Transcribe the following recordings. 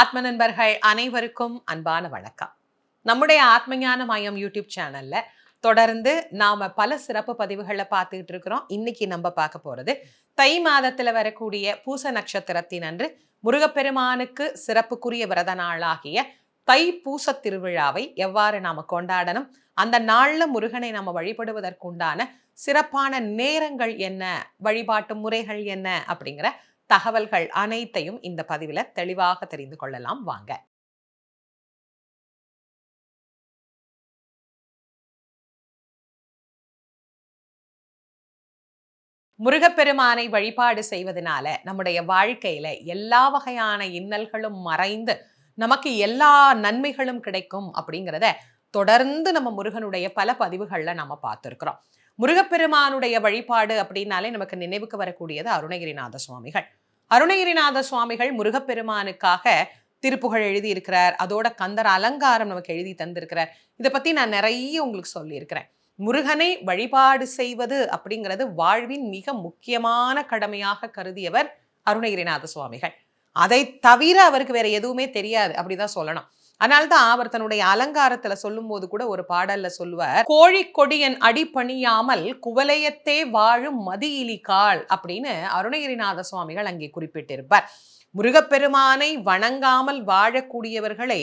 ஆத்ம நண்பர்கள் அனைவருக்கும் அன்பான வணக்கம். நம்முடைய ஆத்மஞான மயம் யூடியூப் சேனல்ல தொடர்ந்து நாம பல சிறப்பு பதிவுகளை பார்த்துக்கிட்டு இருக்கிறோம். இன்னைக்கு நம்ம பார்க்க போறது தை மாதத்துல வரக்கூடிய பூச நட்சத்திரத்தின் அன்று முருகப்பெருமானுக்கு சிறப்புக்குரிய விரத நாளாகிய தை பூச திருவிழாவை எவ்வாறு நாம கொண்டாடணும்? அந்த நாள்ல முருகனை நாம வழிபடுவதற்குண்டான சிறப்பான நேரங்கள் என்ன? வழிபாட்டு முறைகள் என்ன? அப்படிங்கிற தகவல்கள் அனைத்தையும் இந்த பதிவில் தெளிவாக தெரிந்து கொள்ளலாம். வாங்க. முருகப்பெருமானை வழிபாடு செய்வதனால நம்முடைய வாழ்க்கையில எல்லா வகையான இன்னல்களும் மறைந்து நமக்கு எல்லா நன்மைகளும் கிடைக்கும் அப்படிங்கிறத தொடர்ந்து நம்ம முருகனுடைய பல பதிவுகள்ல நம்ம பார்த்துருக்குறோம். முருகப்பெருமானுடைய வழிபாடு அப்படின்னாலே நமக்கு நினைவுக்கு வரக்கூடியது அருணகிரிநாத சுவாமிகள். அருணகிரிநாத சுவாமிகள் முருகப்பெருமானுக்காக திருப்புகழ் எழுதியிருக்கிறார். அதோட கந்தர் அலங்காரம் நமக்கு எழுதி தந்திருக்கிறார். இதை பற்றி நான் நிறைய உங்களுக்கு சொல்லியிருக்கிறேன். முருகனை வழிபாடு செய்வது அப்படிங்கிறது வாழ்வின் மிக முக்கியமான கடமையாக கருதியவர் அருணகிரிநாத சுவாமிகள். அதை தவிர அவருக்கு வேற எதுவுமே தெரியாது. அப்படிதான் சொல்லணும். அதனால்தான் அவர் தன்னுடைய அலங்காரத்துல சொல்லும் போது கூட ஒரு பாடல்ல சொல்லுவார் கோழி கொடியன் அடிபணியாமல் குவலயத்தே வாழும் மதியிலி கால் அப்படின்னு அருணகிரிநாத சுவாமிகள் அங்கே குறிப்பிட்டிருப்பார். முருகப்பெருமானை வணங்காமல் வாழக்கூடியவர்களை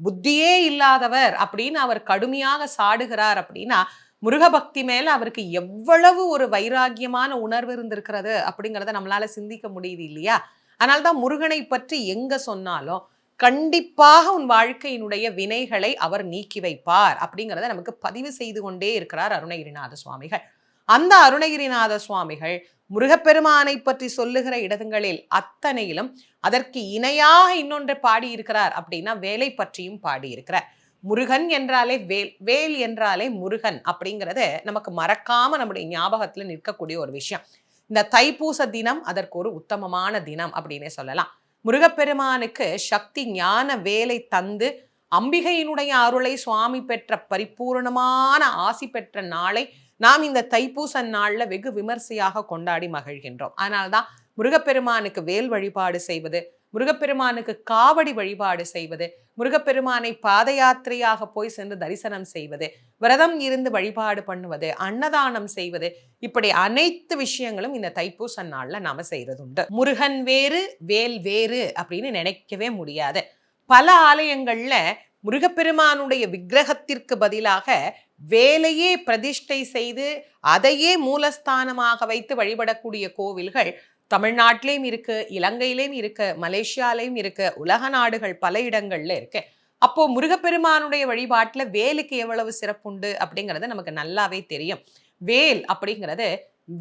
புத்தியே இல்லாதவர் அப்படின்னு அவர் கடுமையாக சாடுகிறார் அப்படின்னா முருகபக்தி மேல அவருக்கு எவ்வளவு ஒரு வைராகியமான உணர்வு இருந்திருக்கிறது அப்படிங்கிறத நம்மளால சிந்திக்க முடியுது இல்லையா? அதனால்தான் முருகனை பற்றி எங்க சொன்னாலும் கண்டிப்பாக உன் வாழ்க்கையினுடைய வினைகளை அவர் நீக்கி வைப்பார். அப்படிங்கிறத நமக்கு பதிவு செய்து கொண்டே இருக்கிறார் அருணகிரிநாத சுவாமிகள். அந்த அருணகிரிநாத சுவாமிகள் முருகப்பெருமானை பற்றி சொல்லுகிற இடங்களில் அத்தனையிலும் அதற்கு இணையாக இன்னொன்றை பாடியிருக்கிறார் அப்படின்னா வேலை பற்றியும் பாடியிருக்கிறார். முருகன் என்றாலே வேல் வேல் என்றாலே முருகன் அப்படிங்கிறது நமக்கு மறக்காம நம்முடைய ஞாபகத்துல நிற்கக்கூடிய ஒரு விஷயம். இந்த தைப்பூச தினம் அதற்கு ஒரு உத்தமமான தினம் அப்படின்னே சொல்லலாம். முருகப்பெருமானுக்கு சக்தி ஞான வேலை தந்து அம்பிகையினுடைய அருளை சுவாமி பெற்ற பரிபூர்ணமான ஆசி பெற்ற நாளை நாம் இந்த தைப்பூச நாள்ல வெகு விமர்சையாக கொண்டாடி மகிழ்கின்றோம். அதனால்தான் முருகப்பெருமானுக்கு வேல் வழிபாடு செய்வது முருகப்பெருமானுக்கு காவடி வழிபாடு செய்வது முருகப்பெருமானை பாத யாத்திரையாக போய் சென்று தரிசனம் செய்வது விரதம் இருந்து வழிபாடு பண்ணுவது அன்னதானம் செய்வது இப்படி அனைத்து விஷயங்களும் இந்த தைப்பூச நாளில் நாம் செய்யறது உண்டு முருகன் வேறு வேல் வேறு அப்படின்னு நினைக்கவே முடியாது. பல ஆலயங்கள்ல முருகப்பெருமானுடைய விக்கிரகத்திற்கு பதிலாக வேலையே பிரதிஷ்டை செய்து அதையே மூலஸ்தானமாக வைத்து வழிபடக்கூடிய கோவில்கள் தமிழ்நாட்டிலையும் இருக்கு இலங்கையிலையும் இருக்கு மலேசியாலையும் இருக்கு உலக நாடுகள் பல இடங்கள்ல இருக்கு. அப்போ முருகப்பெருமானுடைய வழிபாட்டில் வேலுக்கு எவ்வளவு சிறப்புண்டு அப்படிங்கிறது நமக்கு நல்லாவே தெரியும். வேல் அப்படிங்கிறது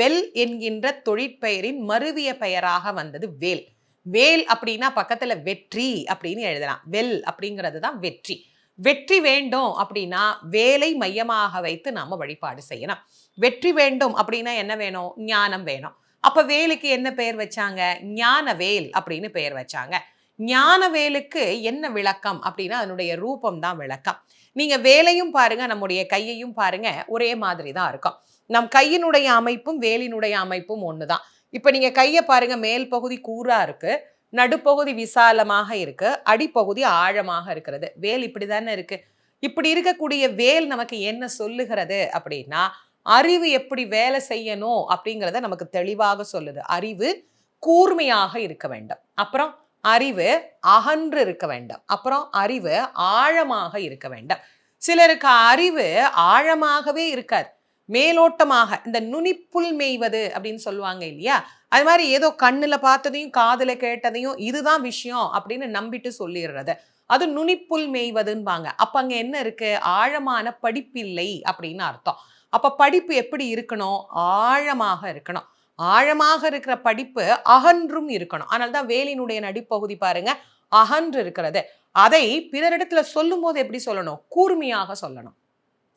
வெல் என்கின்ற தொழிற்பெயரின் மருவிய பெயராக வந்தது வேல். வேல் அப்படின்னா பக்கத்துல வெற்றி அப்படின்னு எழுதலாம். வெல் அப்படிங்கிறது தான் வெற்றி. வெற்றி வேண்டும் அப்படின்னா வேலை மையமாக வைத்து நாம வழிபாடு செய்யணும். வெற்றி வேண்டும் அப்படின்னா என்ன வேணும்? ஞானம் வேணும். அப்ப வேலுக்கு என்ன பெயர் வச்சாங்க? ஞானவேல் அப்படின்னு பெயர் வச்சாங்க. ஞானவேலுக்கு என்ன விளக்கம் அப்படின்னா அதனுடைய ரூபம் தான் விளக்கம். நீங்க வேலையும் பாருங்க நம்முடைய கையையும் பாருங்க ஒரே மாதிரி தான் இருக்கும். நம் கையினுடைய அமைப்பும் வேலினுடைய அமைப்பும் ஒண்ணுதான். இப்ப நீங்க கையை பாருங்க மேல் பகுதி கூறாக இருக்கு நடுப்பகுதி விசாலமாக இருக்கு அடிப்பகுதி ஆழமாக இருக்கிறது. வேல் இப்படி தானே இருக்கு. இப்படி இருக்கக்கூடிய வேல் நமக்கு என்ன சொல்லுகிறது அப்படின்னா அறிவு எப்படி வேலை செய்யணும் அப்படிங்கிறத நமக்கு தெளிவாக சொல்லுது. அறிவு கூர்மையாக இருக்க வேண்டும். அப்புறம் அறிவு அகன்று இருக்க வேண்டும். அப்புறம் அறிவு ஆழமாக இருக்க வேண்டும். சிலருக்கு அறிவு ஆழமாகவே இருக்காது. மேலோட்டமாக இந்த நுனிப்புல் மேய்வது அப்படின்னு சொல்லுவாங்க இல்லையா? அது மாதிரி ஏதோ கண்ணுல பார்த்ததையும் காதுல கேட்டதையும் இதுதான் விஷயம் அப்படின்னு நம்பிட்டு சொல்லிடுறது. அது நுனிப்புல் மேய்வதுன்பாங்க. அப்ப அங்க என்ன இருக்கு? ஆழமான படிப்பில்லை அப்படின்னு அர்த்தம். அப்போ படிப்பு எப்படி இருக்கணும்? ஆழமாக இருக்கணும். ஆழமாக இருக்கிற படிப்பு அகன்றும் இருக்கணும். அதனால தான் வேலினுடைய நடிப்பகுதி பாருங்க அகன்று இருக்கிறது. அதை பிறரிடத்துல சொல்லும் போது எப்படி சொல்லணும்? கூர்மையாக சொல்லணும்.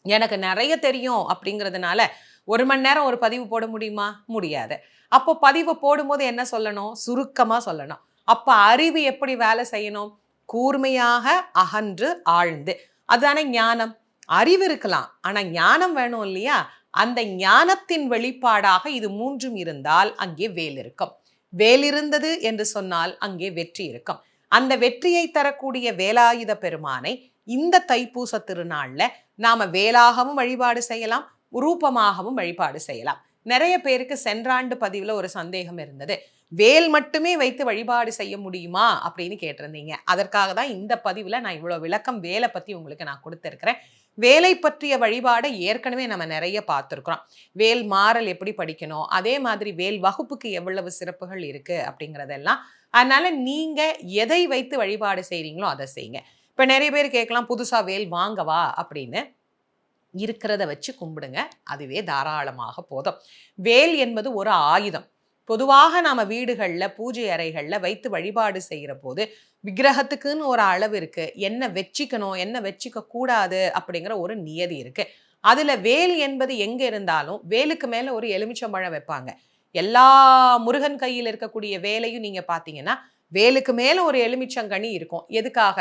எனக்கு நிறைய தெரியும் அப்படிங்கிறதுனால ஒரு மணி நேரம் ஒரு பதிவு போட முடியுமா? முடியாது. அப்போ பதிவு போடும்போது என்ன சொல்லணும்? சுருக்கமாக சொல்லணும். அப்போ அறிவு எப்படி வேலை செய்யணும்? கூர்மையாக அகன்று ஆழ்ந்து. அதுதானே ஞானம். அறிவு இருக்கலாம். ஆனால் ஞானம் வேணும் இல்லையா? அந்த ஞானத்தின் வெளிப்பாடாக இது மூன்றும் இருந்தால் அங்கே வேல் இருக்கும். வேல் இருந்தது என்று சொன்னால் அங்கே வெற்றி இருக்கும். அந்த வெற்றியை தரக்கூடிய வேலாயுத பெருமானை இந்த தைப்பூச திருநாளில் நாம் வேலாகவும் வழிபாடு செய்யலாம் ரூபமாகவும் வழிபாடு செய்யலாம். நிறைய பேருக்கு சென்றாண்டு பதிவில் ஒரு சந்தேகம் இருந்தது. வேல் மட்டுமே வைத்து வழிபாடு செய்ய முடியுமா? அப்படின்னு கேட்டிருந்தீங்க. அதற்காக தான் இந்த பதிவில் நான் இவ்வளோ விளக்கம் வேலை பற்றி உங்களுக்கு நான் கொடுத்துருக்கிறேன். வேலை பற்றிய வழிபாடை ஏற்கனவே நம்ம நிறைய பார்த்துருக்குறோம். வேல் மாறல் எப்படி படிக்கணும்? அதே மாதிரி வேல் வகுப்புக்கு எவ்வளவு சிறப்புகள் இருக்குது அப்படிங்கிறதெல்லாம். அதனால் நீங்கள் எதை வைத்து வழிபாடு செய்கிறீங்களோ அதை செய்யுங்க. இப்போ நிறைய பேர் கேட்கலாம் புதுசாக வேல் வாங்கவா? அப்படின்னு. இருக்கிறத வச்சு கும்பிடுங்க. அதுவே தாராளமாக போதும். வேல் என்பது ஒரு ஆயுதம். பொதுவாக நாம் வீடுகளில் பூஜை அறைகளில் வைத்து வழிபாடு செய்கிற போது விக்கிரகத்துக்குன்னு ஒரு அளவு இருக்கு. என்ன வச்சிக்கணும் என்ன வச்சிக்க கூடாது அப்படிங்கிற ஒரு நியதி இருக்கு. அதுல வேல் என்பது எங்க இருந்தாலும் வேலுக்கு மேல ஒரு எலுமிச்சம்பழம் வைப்பாங்க. எல்லா முருகன் கையில் இருக்கக்கூடிய வேலையும் நீங்க பாத்தீங்கன்னா வேலுக்கு மேல ஒரு எலுமிச்சங்கனி இருக்கும். எதுக்காக?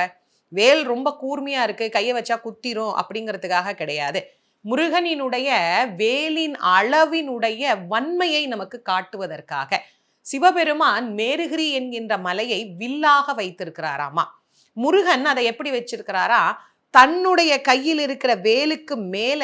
வேல் ரொம்ப கூர்மையா இருக்கு. கையை வச்சா குத்திரும் அப்படிங்கிறதுக்காக கிடையாது. முருகனினுடைய வேலின் அளவினுடைய வன்மையை நமக்கு காட்டுவதற்காக சிவபெருமான் மேருகிரி என்கின்ற மலையை வில்லாக வைத்திருக்கிறாராமா? முருகன் அதை எப்படி வச்சிருக்கிறாரா? தன்னுடைய கையில் இருக்கிற வேலுக்கு மேல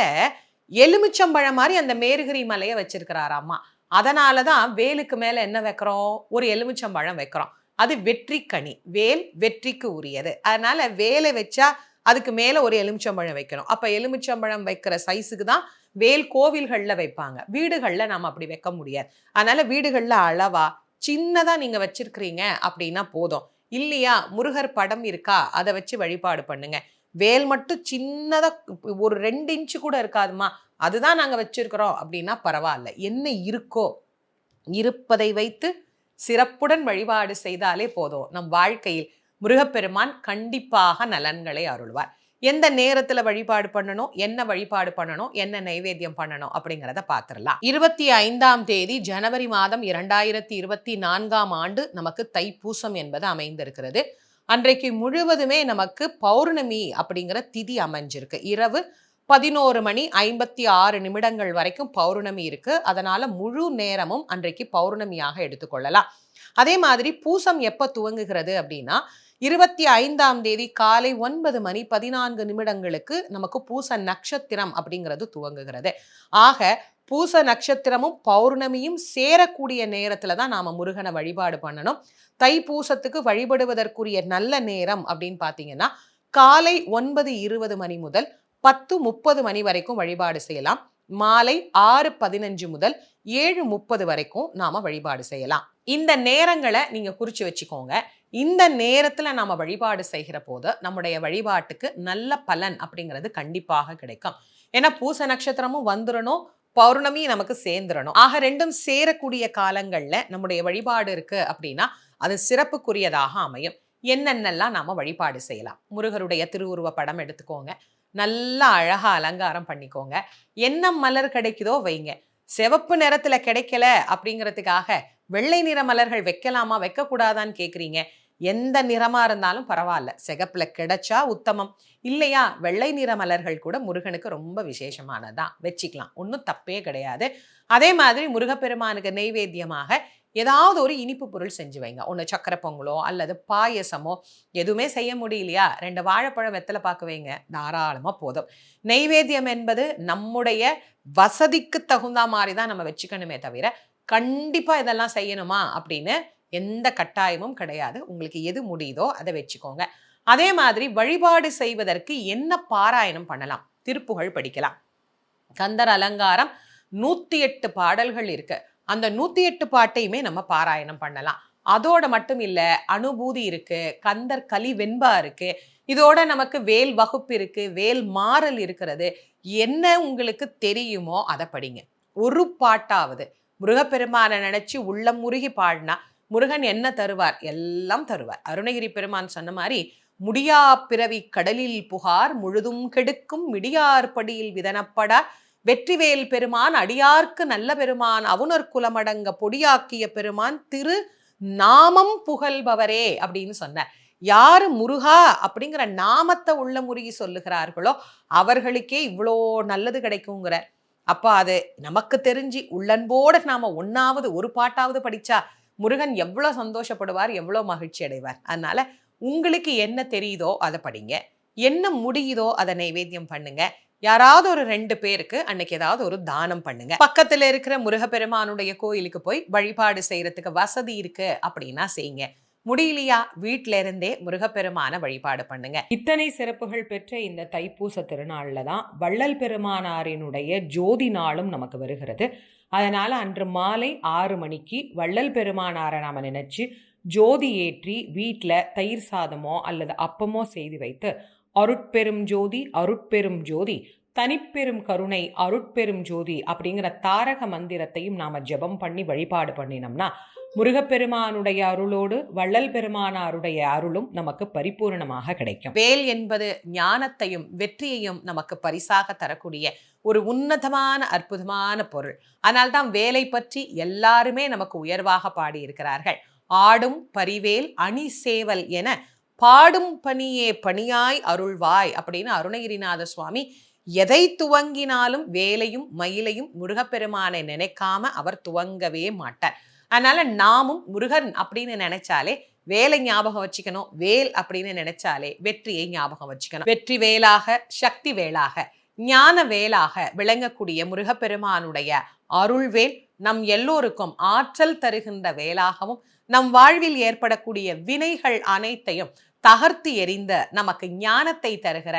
எலுமிச்சம்பழம் மாதிரி அந்த மேருகிரி மலையை வச்சிருக்கிறாராமா? அதனாலதான் வேலுக்கு மேல என்ன வைக்கிறோம்? ஒரு எலுமிச்சம்பழம் வைக்கிறோம். அது வெற்றி கனி வேல் வெற்றிக்கு உரியது. அதனால வேலை வச்சா அதுக்கு மேலே ஒரு எலுமிச்சம்பழம் வைக்கணும். அப்போ எலுமிச்சம்பழம் வைக்கிற சைஸுக்கு தான் வேல் கோவில்களில் வைப்பாங்க. வீடுகளில் நாம் அப்படி வைக்க முடியாது. அதனால் வீடுகளில் அளவா சின்னதாக நீங்கள் வச்சுருக்கிறீங்க அப்படின்னா போதும். இல்லையா? முருகர் படம் இருக்கா? அதை வச்சு வழிபாடு பண்ணுங்க. வேல் மட்டும் சின்னதாக ஒரு ரெண்டு இன்ச்சு கூட இருக்காதுமா அதுதான் நாங்கள் வச்சுருக்கிறோம் அப்படின்னா பரவாயில்ல. என்ன இருக்கோ இருப்பதை வைத்து சிறப்புடன் வழிபாடு செய்தாலே போதும். நம் வாழ்க்கையில் முருகப்பெருமான் கண்டிப்பாக நலன்களை அருள்வார். எந்த நேரத்துல வழிபாடு பண்ணணும் என்ன வழிபாடு பண்ணணும் என்ன நைவேத்தியம் பண்ணணும் அப்படிங்கிறத பார்த்துடலாம் இருபத்தி ஐந்தாம் தேதி ஜனவரி மாதம் இரண்டாயிரத்தி இருபத்தி நான்காம் ஆண்டு நமக்கு தைப்பூசம் என்பது அமைந்திருக்கிறது. அன்றைக்கு முழுவதுமே நமக்கு பௌர்ணமி அப்படிங்கிற திதி அமைஞ்சிருக்கு. இரவு பதினோரு மணி ஐம்பத்தி ஆறு நிமிடங்கள் வரைக்கும் பௌர்ணமி இருக்கு. அதனால முழு நேரமும் அன்றைக்கு பௌர்ணமியாக எடுத்துக்கொள்ளலாம். அதே மாதிரி பூசம் எப்ப துவங்குகிறது அப்படின்னா இருபத்தி ஐந்தாம் தேதி காலை ஒன்பது மணி பதினான்கு நிமிடங்களுக்கு நமக்கு பூச நட்சத்திரம் அப்படிங்கிறது துவங்குகிறது. ஆக பூச நட்சத்திரமும் பௌர்ணமியும் சேரக்கூடிய நேரத்துல தான் நாம முருகனை வழிபாடு பண்ணணும். தை பூசத்துக்கு வழிபடுவதற்குரிய நல்ல நேரம் அப்படின்னு பாத்தீங்கன்னா காலை ஒன்பது இருபது மணி முதல் பத்து முப்பது மணி வரைக்கும் வழிபாடு செய்யலாம். மாலை ஆறு பதினஞ்சு முதல் ஏழு முப்பது வரைக்கும் நாம வழிபாடு செய்யலாம். இந்த நேரங்களை நீங்க குறிச்சு வச்சுக்கோங்க. இந்த நேரத்தில் நாம் வழிபாடு செய்கிற போது நம்முடைய வழிபாட்டுக்கு நல்ல பலன் அப்படிங்கிறது கண்டிப்பாக கிடைக்கும். ஏன்னா பூச நட்சத்திரமும் வந்துடணும் பௌர்ணமி நமக்கு சேர்ந்துடணும் ஆக ரெண்டும் சேரக்கூடிய காலங்களில் நம்முடைய வழிபாடு இருக்கு அப்படின்னா அது சிறப்புக்குரியதாக அமையும். என்னென்னலாம் நாம வழிபாடு செய்யலாம்? முருகருடைய திருவுருவ படம் எடுத்துக்கோங்க. நல்லா அழகாக அலங்காரம் பண்ணிக்கோங்க. என்ன மலர் கிடைக்குதோ வைங்க. சிவப்பு நிறத்தில் கிடைக்கல அப்படிங்கிறதுக்காக வெள்ளை நிற மலர்கள் வைக்கலாமா வைக்கக்கூடாதான்னு கேட்குறீங்க எந்த நிறமாக இருந்தாலும் பரவாயில்ல. சிகப்பில் கிடைச்சா உத்தமம். இல்லையா வெள்ளை நிற மலர்கள் கூட முருகனுக்கு ரொம்ப விசேஷமானதான் வச்சுக்கலாம். ஒன்றும் தப்பே கிடையாது. அதே மாதிரி முருகப்பெருமானுக்கு நெய்வேத்தியமாக ஏதாவது ஒரு இனிப்பு பொருள் செஞ்சு வைங்க. ஒன்று சக்கரை பொங்கலோ அல்லது பாயசமோ. எதுவுமே செய்ய முடியலையா? ரெண்டு வாழைப்பழம் வெத்தலை பார்க்க வைங்க. தாராளமாக போதும். நெய்வேத்தியம் என்பது நம்முடைய வசதிக்கு தகுந்த மாதிரி தான் நம்ம வச்சுக்கணுமே தவிர கண்டிப்பாக இதெல்லாம் செய்யணுமா? அப்படின்னு எந்த கட்டாயமும் கிடையாது. உங்களுக்கு எது முடியுதோ அதை வச்சுக்கோங்க. அதே மாதிரி வழிபாடு செய்வதற்கு என்ன பாராயணம் பண்ணலாம்? திருப்புகழ் படிக்கலாம். கந்தர் அலங்காரம் நூற்றி எட்டு பாடல்கள் இருக்கு. அந்த நூற்றி எட்டு பாட்டையுமே நம்ம பாராயணம் பண்ணலாம். அதோட மட்டும் இல்லை அனுபூதி இருக்கு கந்தர் கலி வெண்பா இருக்கு இதோட நமக்கு வேல் வகுப்பு இருக்கு வேல் மாறல் இருக்கிறது. என்ன உங்களுக்கு தெரியுமோ அதை படிங்க. ஒரு பாட்டாவது முருகப்பெருமானை நினைச்சு உள்ளம் முருகி பாடினா முருகன் என்ன தருவார்? எல்லாம் தருவார். அருணகிரி பெருமான் சொன்ன மாதிரி முடியா பிறவி கடலில் புகார் முழுதும் கெடுக்கும் மிடியார் படியில் விதனப்படார். வெற்றிவேல் பெருமான் அடியார்க்கு நல்ல பெருமான் அவுணர் குலமடங்க பொடியாக்கிய பெருமான் திரு நாமம் புகழ்பவரே அப்படின்னு சொன்னார். யார் முருகா அப்படிங்கிற நாமத்தை உள்ள முருகி சொல்லுகிறார்களோ அவர்களுக்கே இவ்வளோ நல்லது கிடைக்குங்கிற அப்போ அது நமக்கு தெரிஞ்சு உள்ளன்போட நாம் ஒன்றாவது ஒரு பாட்டாவது படித்தா முருகன் எவ்வளோ சந்தோஷப்படுவார் எவ்வளோ மகிழ்ச்சி அடைவார். அதனால் உங்களுக்கு என்ன தெரியுதோ அதை படிங்க. என்ன முடியுதோ அதை நைவேத்தியம் பண்ணுங்க. யாராவது ஒரு ரெண்டு பேருக்கு அன்னைக்கு ஏதாவது ஒரு தானம் பண்ணுங்க. பக்கத்துல இருக்கிற முருகப்பெருமானுடைய கோயிலுக்கு போய் வழிபாடு செய்யறதுக்கு வசதி இருக்கு அப்படின்னா செய்யுங்க. முடியலையா? வீட்டில இருந்தே முருகப்பெருமான வழிபாடு பண்ணுங்க. இத்தனை சிறப்புகள் பெற்ற இந்த தைப்பூச திருநாள்ல தான் வள்ளல் பெருமானாரினுடைய ஜோதி நாளும் நமக்கு வருகிறது. அதனால அன்று மாலை ஆறு மணிக்கு வள்ளல் பெருமானாரை நாம நினைச்சு ஜோதி ஏற்றி வீட்டில் தயிர் சாதமோ அல்லது அப்பமோ செய்து வைத்து அருட்பெரும் ஜோதி அருட்பெரும் ஜோதி தனிப்பெரும் கருணை அருட்பெரும் ஜோதி அப்படிங்கிற தாரக மந்திரத்தையும் நாம ஜெபம் பண்ணி வழிபாடு பண்ணினோம்னா முருகப்பெருமானுடைய அருளோடு வள்ளல் பெருமானாருடைய அருளும் நமக்கு பரிபூரணமாக கிடைக்கும். வேல் என்பது ஞானத்தையும் வெற்றியையும் நமக்கு பரிசாக தரக்கூடிய ஒரு உன்னதமான அற்புதமான பொருள். அதனால்தான் வேலை பற்றி எல்லாருமே நமக்கு உயர்வாக பாடியிருக்கிறார்கள். ஆடும் பரிவேல் அணி சேவல் என பாடும் பணியே பணியாய் அருள்வாய் அப்படின்னு அருணகிரிநாத சுவாமி எதை துவங்கினாலும் வேலையும் மயிலையும் முருகப்பெருமானை நினைக்காம அவர் துவங்கவே மாட்டார். அதனால நாமும் முருகன் அப்படின்னு நினைச்சாலே வேலை ஞாபகம் வச்சுக்கணும் வேல் அப்படின்னு நினைச்சாலே வெற்றியை ஞாபகம் வச்சுக்கணும். வெற்றி வேலாக சக்தி வேலாக ஞான வேலாக விளங்கக்கூடிய முருகப்பெருமானுடைய அருள்வேல் நம் எல்லோருக்கும் ஆற்றல் தருகின்ற வேலாகவும் நம் வாழ்வில் ஏற்படக்கூடிய வினைகள் அனைத்தையும் தகர்த்து எறிந்த நமக்கு ஞானத்தை தருகிற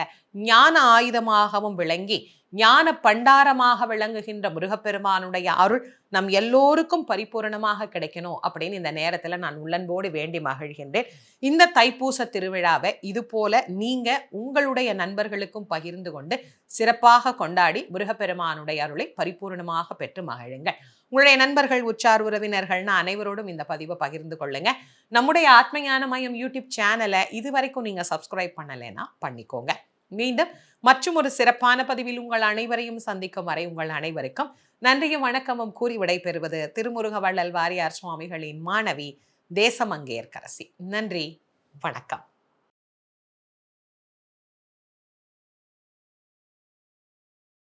ஞான ஆயுதமாகவும் விளங்கி ஞான பண்டாரமாக விளங்குகின்ற முருகப்பெருமானுடைய அருள் நம் எல்லோருக்கும் பரிபூரணமாக கிடைக்கணும் அப்படின்னு இந்த நேரத்தில் நான் உள்ளன்போடு வேண்டி மகிழ்கின்றேன். இந்த தைப்பூச திருவிழாவை இது போல நீங்க உங்களுடைய நண்பர்களுக்கும் பகிர்ந்து கொண்டு சிறப்பாக கொண்டாடி முருகப்பெருமானுடைய அருளை பரிபூரணமாக பெற்று மகிழுங்கள். உங்களுடைய நண்பர்கள் உற்றார் உறவினர்கள்னு அனைவரோடும் இந்த பதிவை பகிர்ந்து கொள்ளுங்க. நம்முடைய ஆத்மஞான மையம் யூடியூப் சேனலை இது வரைக்கும் நீங்க சப்ஸ்கிரைப் பண்ணலைன்னா பண்ணிக்கோங்க. மீண்டும் மற்றும் ஒரு சிறப்பான பதிவில் உங்கள் அனைவரையும் சந்திக்கும் வரை உங்கள் அனைவருக்கும் நன்றியும் வணக்கமும் கூறி விடைபெறுவது திருமுருக வள்ளல் வாரியார் சுவாமிகளின் மாணவி தேசமங்கேற்கரசி. நன்றி வணக்கம்.